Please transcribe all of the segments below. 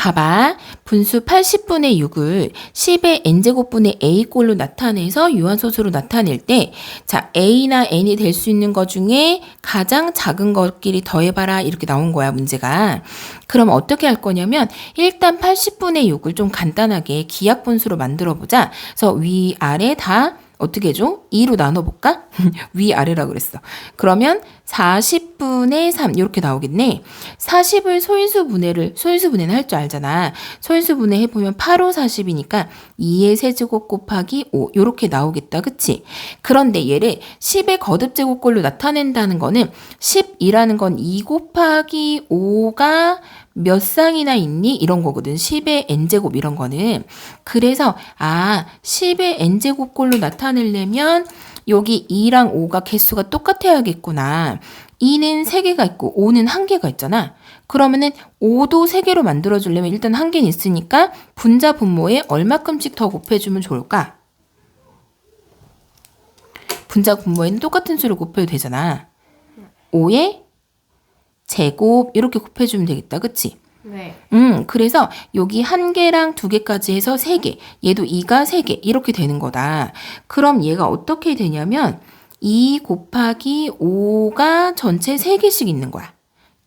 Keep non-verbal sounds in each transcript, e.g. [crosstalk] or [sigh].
봐봐. 분수 80분의 6을 10의 n제곱분의 a꼴로 나타내서 유한소수로 나타낼 때, 자, a나 n이 될 수 있는 것 중에 가장 작은 것끼리 더해봐라. 이렇게 나온 거야, 문제가. 그럼 어떻게 할 거냐면, 일단 80분의 6을 좀 간단하게 기약분수로 만들어 보자. 그래서 위, 아래 다 어떻게 해줘? 2로 나눠볼까? [laughs] 위, 아래라 그랬어. 그러면 40분의 3 이렇게 나오겠네. 40을 소인수 분해를 소인수 분해는 할 줄 알잖아. 소인수 분해 해보면 8호 40이니까 2의 세제곱 곱하기 5 이렇게 나오겠다. 그치? 그런데 얘를 10의 거듭 제곱꼴로 나타낸다는 거는 10 이라는 건 2 곱하기 5가 몇 쌍이나 있니? 이런 거거든. 10의 n제곱 이런 거는. 그래서 아 10의 n제곱꼴로 나타내려면 여기 2랑 5가 개수가 똑같아야겠구나. 2는 3개가 있고 5는 1개가 있잖아. 그러면은 5도 3개로 만들어 주려면 일단 1개는 있으니까 분자 분모에 얼마큼씩 더 곱해 주면 좋을까? 분자 분모에는 똑같은 수를 곱해도 되잖아. 5의 제곱 이렇게 곱해주면 되겠다. 그치? 네. 음, 그래서 여기 한 개랑 두 개까지 해서 세 개, 얘도 2가 세 개, 이렇게 되는 거다. 그럼 얘가 어떻게 되냐면, 2 곱하기 5가 전체 세개씩 있는 거야.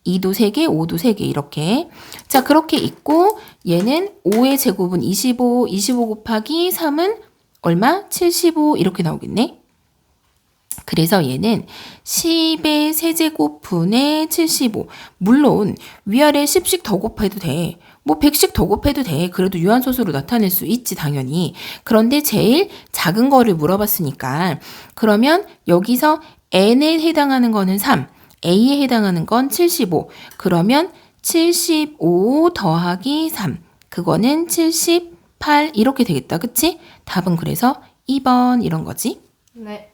2도 세개 5도 세 개 이렇게. 자, 그렇게 있고, 얘는 5의 제곱은 25, 25 곱하기 3은 얼마? 75, 이렇게 나오겠네? 그래서 얘는 10의 세제곱분의 75. 물론 위아래 10씩 더 곱해도 돼. 뭐 100씩 더 곱해도 돼. 그래도 유한소수로 나타낼 수 있지 당연히. 그런데 제일 작은 거를 물어봤으니까 그러면 여기서 n에 해당하는 거는 3, a에 해당하는 건 75. 그러면 75 더하기 3. 그거는 78 이렇게 되겠다. 그치? 답은 그래서 2번 이런 거지. 네.